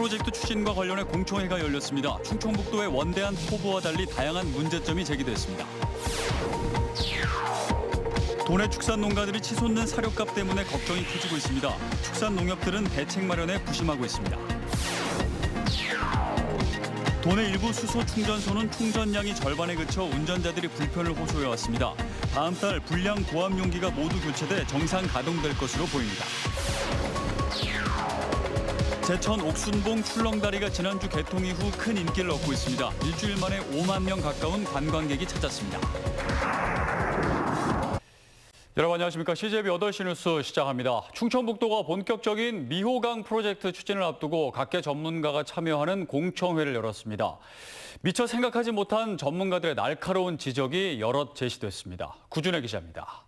프로젝트 추진과 관련해 공청회가 열렸습니다. 충청북도의 원대한 포부와 달리 다양한 문제점이 제기됐습니다. 도내 축산 농가들이 치솟는 사료값 때문에 걱정이 커지고 있습니다. 축산 농협들은 대책 마련에 부심하고 있습니다. 도내 일부 수소 충전소는 충전량이 절반에 그쳐 운전자들이 불편을 호소해 왔습니다. 다음 달 불량 고압 용기가 모두 교체돼 정상 가동될 것으로 보입니다. 제천 옥순봉 출렁다리가 지난주 개통 이후 큰 인기를 얻고 있습니다. 일주일 만에 5만 명 가까운 관광객이 찾았습니다. 여러분 안녕하십니까. CJB 8시 뉴스 시작합니다. 충청북도가 본격적인 미호강 프로젝트 추진을 앞두고 각계 전문가가 참여하는 공청회를 열었습니다. 미처 생각하지 못한 전문가들의 날카로운 지적이 여럿 제시됐습니다. 구준혜 기자입니다.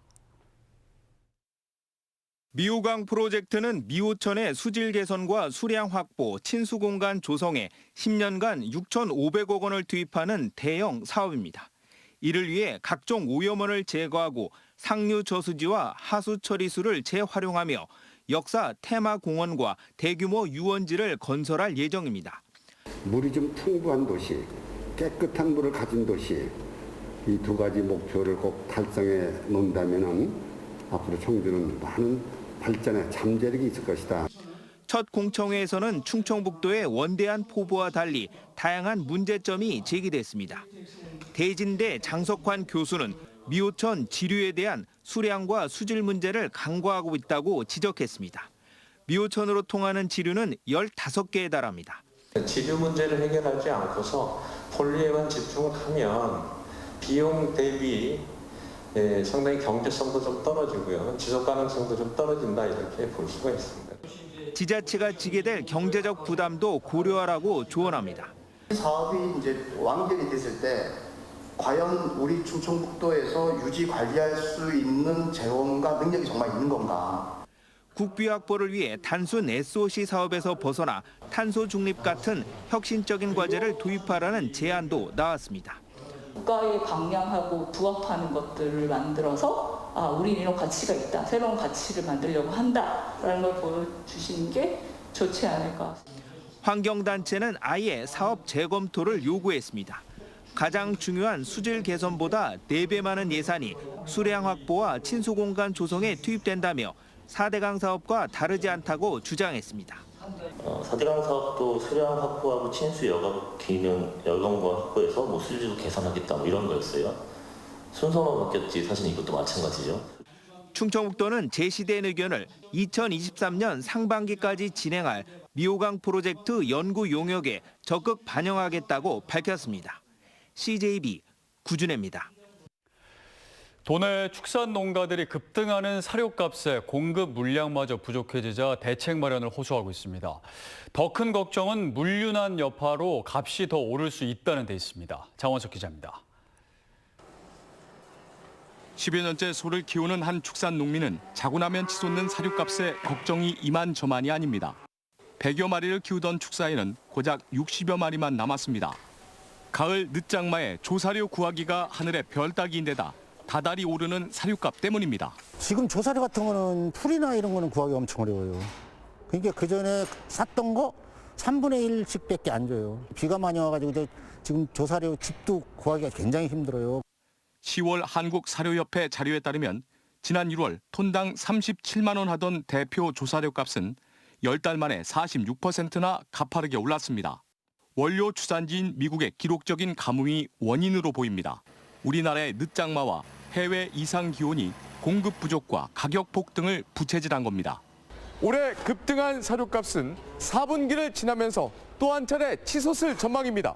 미호강 프로젝트는 미호천의 수질 개선과 수량 확보, 친수 공간 조성에 10년간 6,500억 원을 투입하는 대형 사업입니다. 이를 위해 각종 오염원을 제거하고 상류 저수지와 하수 처리수를 재활용하며 역사 테마 공원과 대규모 유원지를 건설할 예정입니다. 물이 좀 풍부한 도시, 깨끗한 물을 가진 도시 이 두 가지 목표를 꼭 달성해 놓는다면은 앞으로 청주는 많은 발전의 잠재력이 있을 것이다. 첫 공청회에서는 충청북도의 원대한 포부와 달리 다양한 문제점이 제기됐습니다. 대진대 장석환 교수는 미호천 지류에 대한 수량과 수질 문제를 간과하고 있다고 지적했습니다. 미호천으로 통하는 지류는 15개에 달합니다. 지류 문제를 해결하지 않고서 폴리에만 집중을 하면 비용 대비 예, 상당히 경제성도 좀 떨어지고요. 지속 가능성도 좀 떨어진다 이렇게 볼 수가 있습니다. 지자체가 지게 될 경제적 부담도 고려하라고 조언합니다. 사업이 이제 완결이 됐을 때 과연 우리 충청북도에서 유지 관리할 수 있는 재원과 능력이 정말 있는 건가? 국비 확보를 위해 단순 SOC 사업에서 벗어나 탄소 중립 같은 혁신적인 과제를 도입하라는 제안도 나왔습니다. 국가의 방향하고 부합하는 것들을 만들어서 아, 우리는 이런 가치가 있다. 새로운 가치를 만들려고 한다 라는 걸 보여주시는 게 좋지 않을까. 환경단체는 아예 사업 재검토를 요구했습니다. 가장 중요한 수질 개선보다 4배 많은 예산이 수량 확보와 친수 공간 조성에 투입된다며 4대강 사업과 다르지 않다고 주장했습니다. 어, 4대강 사업도 수량 확보하고 친수 여가 기능 여건과 확보해서 뭐 수질도 개선하겠다 뭐 이런 거였어요. 순서만 바뀌었지 사실 이것도 마찬가지죠. 충청북도는 제시된 의견을 2023년 상반기까지 진행할 미호강 프로젝트 연구 용역에 적극 반영하겠다고 밝혔습니다. CJB 구준혜입니다. 도내 축산 농가들이 급등하는 사료값에 공급 물량마저 부족해지자 대책 마련을 호소하고 있습니다. 더 큰 걱정은 물류난 여파로 값이 더 오를 수 있다는 데 있습니다. 장원석 기자입니다. 10여 년째 소를 키우는 한 축산 농민은 자고 나면 치솟는 사료값에 걱정이 이만저만이 아닙니다. 100여 마리를 키우던 축사에는 고작 60여 마리만 남았습니다. 가을 늦장마에 조사료 구하기가 하늘의 별 따기인데다 다달이 오르는 사료값 때문입니다. 지금 조사료 같은 거는 풀이나 이런 거는 구하기 엄청 어려워요. 그러니까 그 전에 샀던 거 3분의 1씩밖에 안 줘요. 비가 많이 와가지고 저 지금 조사료 집도 구하기가 굉장히 힘들어요. 10월 한국사료협회 자료에 따르면 지난 1월 톤당 37만 원 하던 대표 조사료 값은 10달 만에 46%나 가파르게 올랐습니다. 원료 추산지인 미국의 기록적인 가뭄이 원인으로 보입니다. 우리나라의 늦장마와 해외 이상 기온이 공급 부족과 가격 폭등을 부채질한 겁니다. 올해 급등한 사료값은 4분기를 지나면서 또 한 차례 치솟을 전망입니다.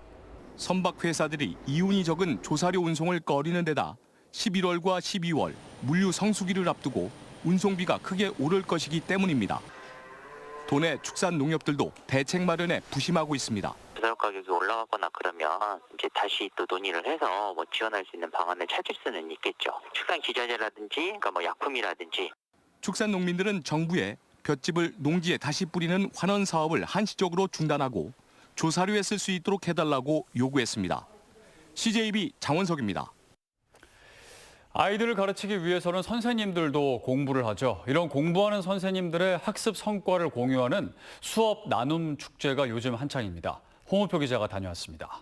선박 회사들이 이윤이 적은 조사료 운송을 꺼리는 데다 11월과 12월 물류 성수기를 앞두고 운송비가 크게 오를 것이기 때문입니다. 도내 축산 농협들도 대책 마련에 부심하고 있습니다. 자료 가격이 올라가거나 그러면 이제 다시 또 논의를 해서 뭐 지원할 수 있는 방안을 찾을 수는 있겠죠. 축산 기자재라든지, 그러니까 뭐 약품이라든지 축산 농민들은 정부에 볏짚을 농지에 다시 뿌리는 환원 사업을 한시적으로 중단하고 조사료에 쓸 수 있도록 해달라고 요구했습니다. CJB 장원석입니다. 아이들을 가르치기 위해서는 선생님들도 공부를 하죠. 이런 공부하는 선생님들의 학습 성과를 공유하는 수업 나눔 축제가 요즘 한창입니다. 홍우표 기자가 다녀왔습니다.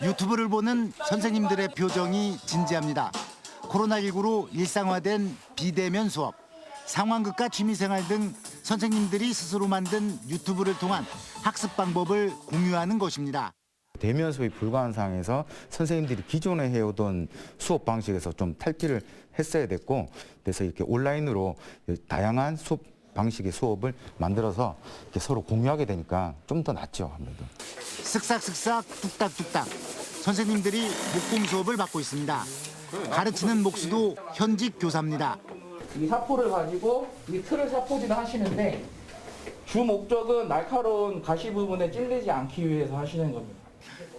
유튜브를 보는 선생님들의 표정이 진지합니다. 코로나19로 일상화된 비대면 수업, 상황극과 취미생활 등 선생님들이 스스로 만든 유튜브를 통한 학습 방법을 공유하는 것입니다. 대면 수업이 불가한 상황에서 선생님들이 기존에 해오던 수업 방식에서 좀 탈피를 했어야 됐고 그래서 이렇게 온라인으로 다양한 수업 방식의 수업을 만들어서 이렇게 서로 공유하게 되니까 좀 더 낫죠 아무래도. 쓱싹쓱싹 뚝딱뚝딱 선생님들이 목공 수업을 받고 있습니다. 가르치는 목수도 현직 교사입니다. 이 사포를 가지고 이 틀을 사포질을 하시는데 주 목적은 날카로운 가시 부분에 찔리지 않기 위해서 하시는 겁니다.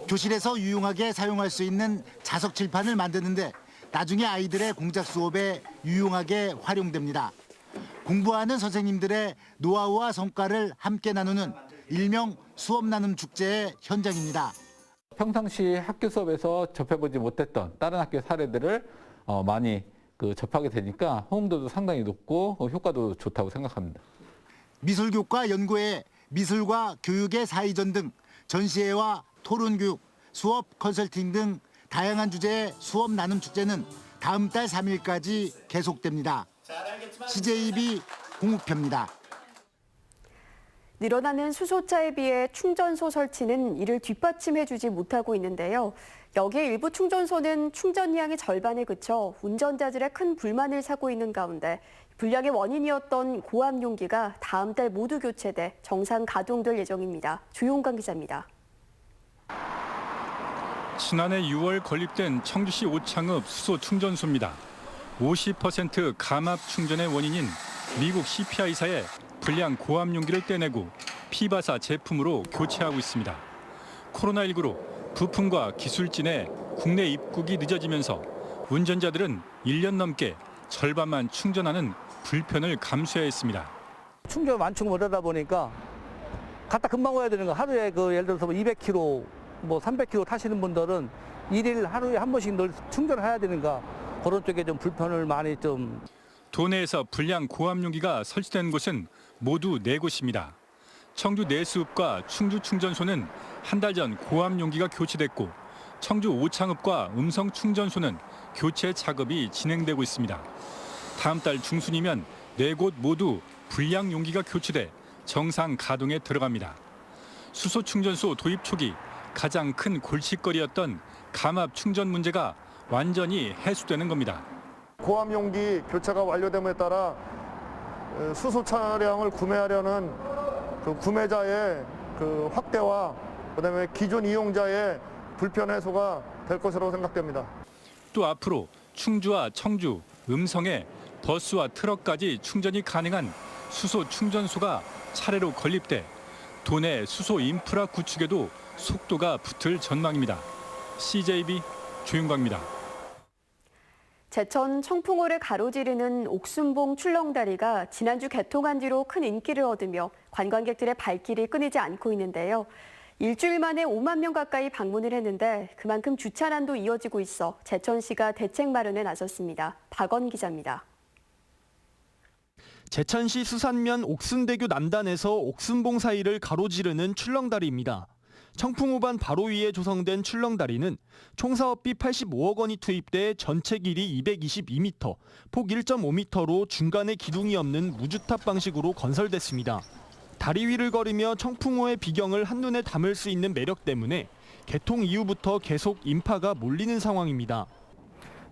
교실에서 유용하게 사용할 수 있는 자석 칠판을 만드는데 나중에 아이들의 공작 수업에 유용하게 활용됩니다. 공부하는 선생님들의 노하우와 성과를 함께 나누는 일명 수업 나눔 축제의 현장입니다. 평상시 학교 수업에서 접해보지 못했던 다른 학교의 사례들을 어, 많이 그 접하게 되니까 호응도도 상당히 높고 어, 효과도 좋다고 생각합니다. 미술교과 연구회, 미술과 교육의 사이전 등 전시회와 토론 교육, 수업 컨설팅 등 다양한 주제의 수업 나눔 축제는 다음 달 3일까지 계속됩니다. CJB 공우표입니다. 늘어나는 수소차에 비해 충전소 설치는 이를 뒷받침해주지 못하고 있는데요. 여기에 일부 충전소는 충전량의 절반에 그쳐 운전자들의 큰 불만을 사고 있는 가운데 불량의 원인이었던 고압 용기가 다음 달 모두 교체돼 정상 가동될 예정입니다. 조용관 기자입니다. 지난해 6월 건립된 청주시 오창읍 수소 충전소입니다. 50% 감압 충전의 원인인 미국 CPI사의 불량 고압 용기를 떼내고 피바사 제품으로 교체하고 있습니다. 코로나19로 부품과 기술진의 국내 입국이 늦어지면서 운전자들은 1년 넘게 절반만 충전하는 불편을 감수해야 했습니다. 충전 완충 못하다 보니까 갔다 금방 와야 되는 거 하루에 그 예를 들어서 200km 뭐 300km 타시는 분들은 일일 하루에 한 번씩 늘 충전해야 되는가 그런 쪽에 좀 불편을 많이 좀 도내에서 불량 고압 용기가 설치된 곳은 모두 네 곳입니다. 청주 내수읍과 충주 충전소는 한 달 전 고압 용기가 교체됐고 청주 오창읍과 음성 충전소는 교체 작업이 진행되고 있습니다. 다음 달 중순이면 네 곳 모두 불량 용기가 교체돼 정상 가동에 들어갑니다. 수소 충전소 도입 초기 가장 큰 골칫거리였던 감압 충전 문제가 완전히 해소되는 겁니다. 고압 용기 교체가 완료됨에 따라 어, 수소 차량을 구매하려는 그 구매자의 그 확대와 그다음에 기존 이용자의 불편 해소가 될 것으로 생각됩니다. 또 앞으로 충주와 청주, 음성에 버스와 트럭까지 충전이 가능한 수소 충전소가 차례로 건립돼 도내 수소 인프라 구축에도 속도가 붙을 전망입니다. CJB 조윤광입니다. 제천 청풍호를 가로지르는 옥순봉 출렁다리가 지난주 개통한 뒤로 큰 인기를 얻으며 관광객들의 발길이 끊이지 않고 있는데요. 일주일 만에 5만 명 가까이 방문을 했는데 그만큼 주차난도 이어지고 있어 제천시가 대책 마련에 나섰습니다. 박원 기자입니다. 제천시 수산면 옥순대교 남단에서 옥순봉 사이를 가로지르는 출렁다리입니다. 청풍호반 바로 위에 조성된 출렁다리는 총 사업비 85억 원이 투입돼 전체 길이 222m, 폭 1.5m로 중간에 기둥이 없는 무주탑 방식으로 건설됐습니다. 다리 위를 걸으며 청풍호의 비경을 한눈에 담을 수 있는 매력 때문에 개통 이후부터 계속 인파가 몰리는 상황입니다.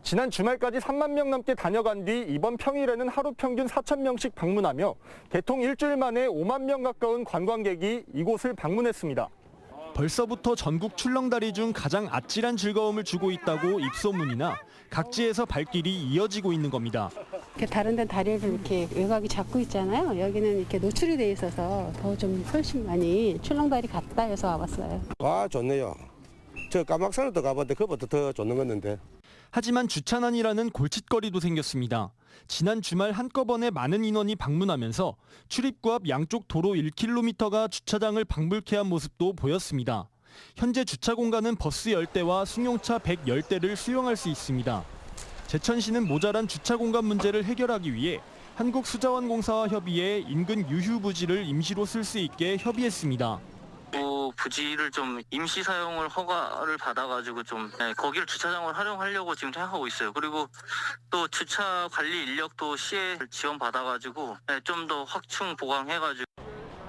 지난 주말까지 3만 명 넘게 다녀간 뒤 이번 평일에는 하루 평균 4천 명씩 방문하며 개통 일주일 만에 5만 명 가까운 관광객이 이곳을 방문했습니다. 벌써부터 전국 출렁다리 중 가장 아찔한 즐거움을 주고 있다고 입소문이나 각지에서 발길이 이어지고 있는 겁니다. 다른 데는 다리를 이렇게 외곽이 잡고 있잖아요. 여기는 이렇게 노출이 돼 있어서 더 좀 훨씬 많이 출렁다리 같다 해서 와봤어요. 와 좋네요. 저 까막산도 가봤는데 그것보다 더 좋는 건데. 하지만 주차난이라는 골칫거리도 생겼습니다. 지난 주말 한꺼번에 많은 인원이 방문하면서 출입구 앞 양쪽 도로 1km가 주차장을 방불케 한 모습도 보였습니다. 현재 주차 공간은 버스 10대와 승용차 110대를 수용할 수 있습니다. 제천시는 모자란 주차 공간 문제를 해결하기 위해 한국수자원공사와 협의해 인근 유휴 부지를 임시로 쓸 수 있게 협의했습니다. 그 부지를 좀 임시 사용을 허가를 받아가지고 좀 네, 거기를 주차장을 활용하려고 지금 생각하고 있어요. 그리고 또 주차 관리 인력도 시에 지원 받아가지고 네, 좀더 확충 보강해가지고.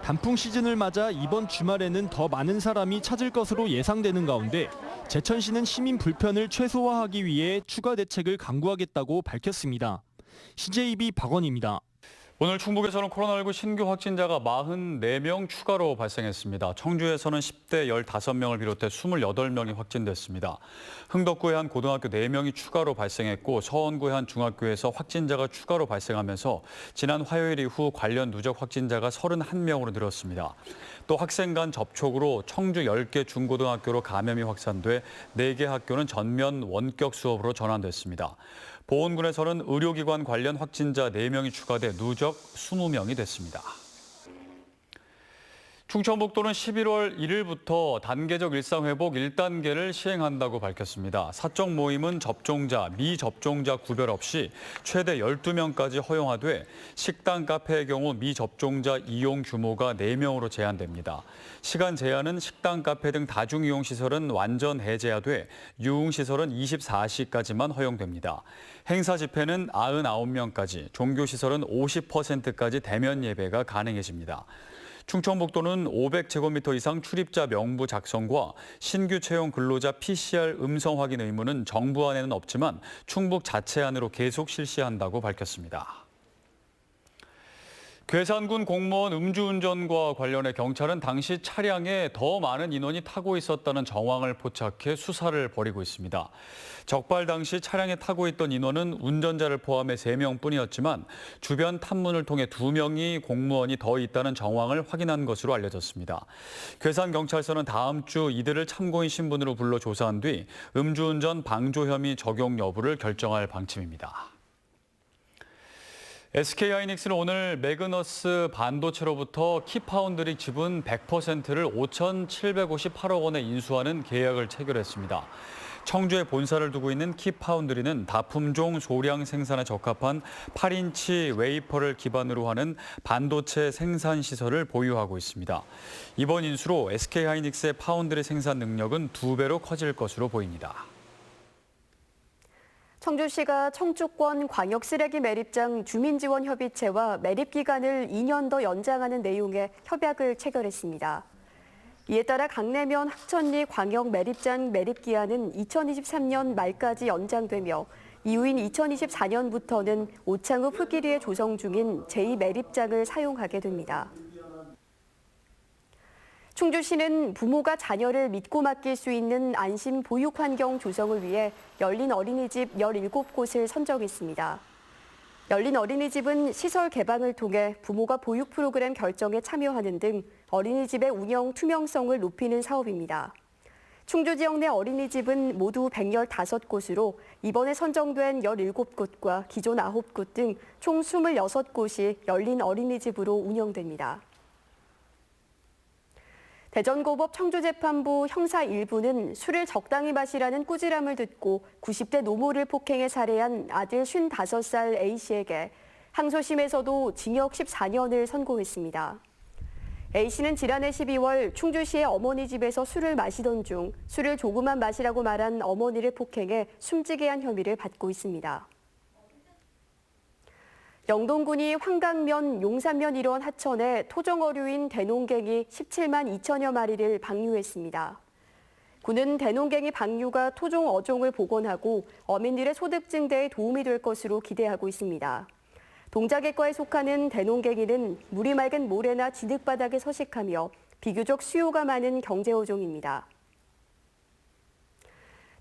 단풍 시즌을 맞아 이번 주말에는 더 많은 사람이 찾을 것으로 예상되는 가운데 제천시는 시민 불편을 최소화하기 위해 추가 대책을 강구하겠다고 밝혔습니다. CJB 박원입니다. 오늘 충북에서는 코로나19 신규 확진자가 44명 추가로 발생했습니다. 청주에서는 10대 15명을 비롯해 28명이 확진됐습니다. 흥덕구의 한 고등학교 4명이 추가로 발생했고 서원구의 한 중학교에서 확진자가 추가로 발생하면서 지난 화요일 이후 관련 누적 확진자가 31명으로 늘었습니다. 또 학생 간 접촉으로 청주 10개 중고등학교로 감염이 확산돼 4개 학교는 전면 원격 수업으로 전환됐습니다. 보건군에서는 의료기관 관련 확진자 4명이 추가돼 누적 20명이 됐습니다. 충청북도는 11월 1일부터 단계적 일상회복 1단계를 시행한다고 밝혔습니다. 사적 모임은 접종자, 미접종자 구별 없이 최대 12명까지 허용하되 식당, 카페의 경우 미접종자 이용 규모가 4명으로 제한됩니다. 시간 제한은 식당, 카페 등 다중이용시설은 완전 해제하되 유흥시설은 24시까지만 허용됩니다. 행사 집회는 99명까지, 종교시설은 50%까지 대면 예배가 가능해집니다. 충청북도는 500제곱미터 이상 출입자 명부 작성과 신규 채용 근로자 PCR 음성 확인 의무는 정부 안에는 없지만 충북 자체 안으로 계속 실시한다고 밝혔습니다. 괴산군 공무원 음주운전과 관련해 경찰은 당시 차량에 더 많은 인원이 타고 있었다는 정황을 포착해 수사를 벌이고 있습니다. 적발 당시 차량에 타고 있던 인원은 운전자를 포함해 3명뿐이었지만 주변 탐문을 통해 2명이 공무원이 더 있다는 정황을 확인한 것으로 알려졌습니다. 괴산경찰서는 다음 주 이들을 참고인 신분으로 불러 조사한 뒤 음주운전 방조 혐의 적용 여부를 결정할 방침입니다. SK하이닉스는 오늘 매그너스 반도체로부터 키파운드리 지분 100%를 5,758억 원에 인수하는 계약을 체결했습니다. 청주에 본사를 두고 있는 키파운드리는 다품종 소량 생산에 적합한 8인치 웨이퍼를 기반으로 하는 반도체 생산 시설을 보유하고 있습니다. 이번 인수로 SK하이닉스의 파운드리 생산 능력은 두 배로 커질 것으로 보입니다. 청주시가 청주권 광역쓰레기 매립장 주민지원협의체와 매립 기간을 2년 더 연장하는 내용의 협약을 체결했습니다. 이에 따라 강내면 학천리 광역 매립장 매립 기한은 2023년 말까지 연장되며 이후인 2024년부터는 오창읍 흑기리에 조성 중인 제2매립장을 사용하게 됩니다. 충주시는 부모가 자녀를 믿고 맡길 수 있는 안심 보육 환경 조성을 위해 열린 어린이집 17곳을 선정했습니다. 열린 어린이집은 시설 개방을 통해 부모가 보육 프로그램 결정에 참여하는 등 어린이집의 운영 투명성을 높이는 사업입니다. 충주 지역 내 어린이집은 모두 115곳으로 이번에 선정된 17곳과 기존 9곳 등 총 26곳이 열린 어린이집으로 운영됩니다. 대전고법 청주재판부 형사 1부는 술을 적당히 마시라는 꾸지람을 듣고 90대 노모를 폭행해 살해한 아들 55살 A씨에게 항소심에서도 징역 14년을 선고했습니다. A씨는 지난해 12월 충주시의 어머니 집에서 술을 마시던 중 술을 조금만 마시라고 말한 어머니를 폭행해 숨지게 한 혐의를 받고 있습니다. 영동군이 황강면, 용산면 일원 하천에 토종어류인 대농갱이 17만 2천여 마리를 방류했습니다. 군은 대농갱이 방류가 토종 어종을 복원하고 어민들의 소득 증대에 도움이 될 것으로 기대하고 있습니다. 동작의과에 속하는 대농갱이는 물이 맑은 모래나 진흙바닥에 서식하며 비교적 수요가 많은 경제어종입니다.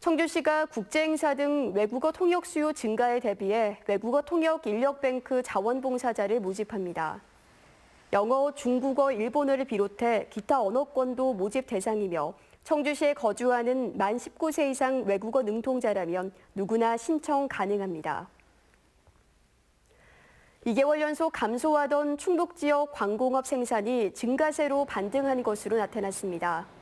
청주시가 국제행사 등 외국어 통역 수요 증가에 대비해 외국어 통역 인력뱅크 자원봉사자를 모집합니다. 영어, 중국어, 일본어를 비롯해 기타 언어권도 모집 대상이며 청주시에 거주하는 만 19세 이상 외국어 능통자라면 누구나 신청 가능합니다. 2개월 연속 감소하던 충북 지역 광공업 생산이 증가세로 반등한 것으로 나타났습니다.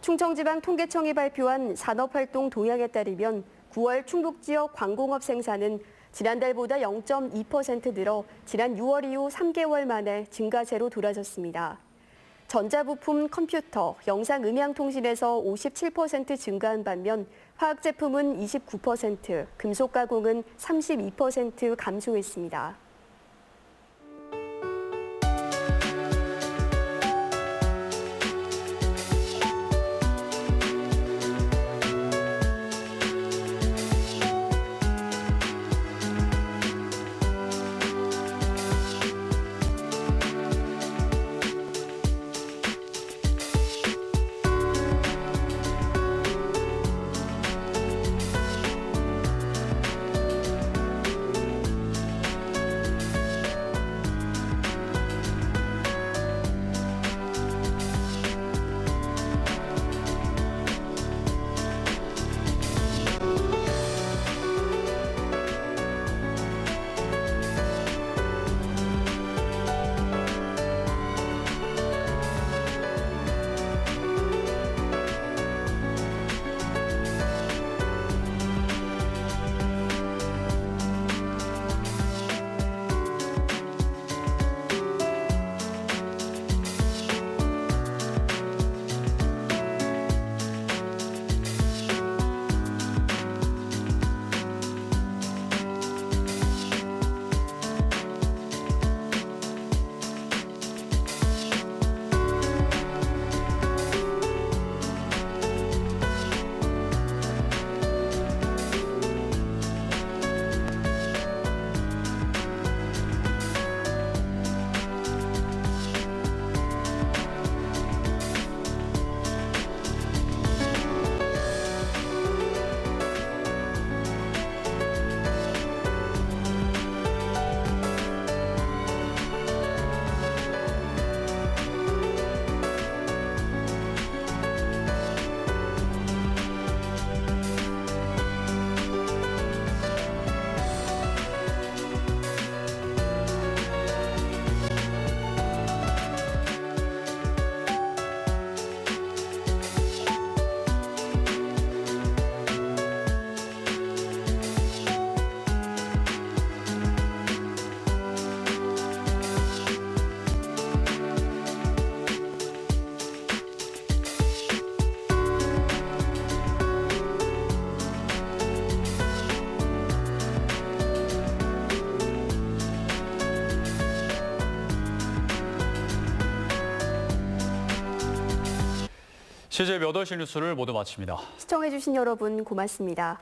충청지방통계청이 발표한 산업활동 동향에 따르면 9월 충북 지역 광공업 생산은 지난달보다 0.2% 늘어 지난 6월 이후 3개월 만에 증가세로 돌아섰습니다. 전자부품, 컴퓨터, 영상 음향통신에서 57% 증가한 반면 화학제품은 29%, 금속가공은 32% 감소했습니다. CJ 8시 뉴스를 모두 마칩니다. 시청해주신 여러분 고맙습니다.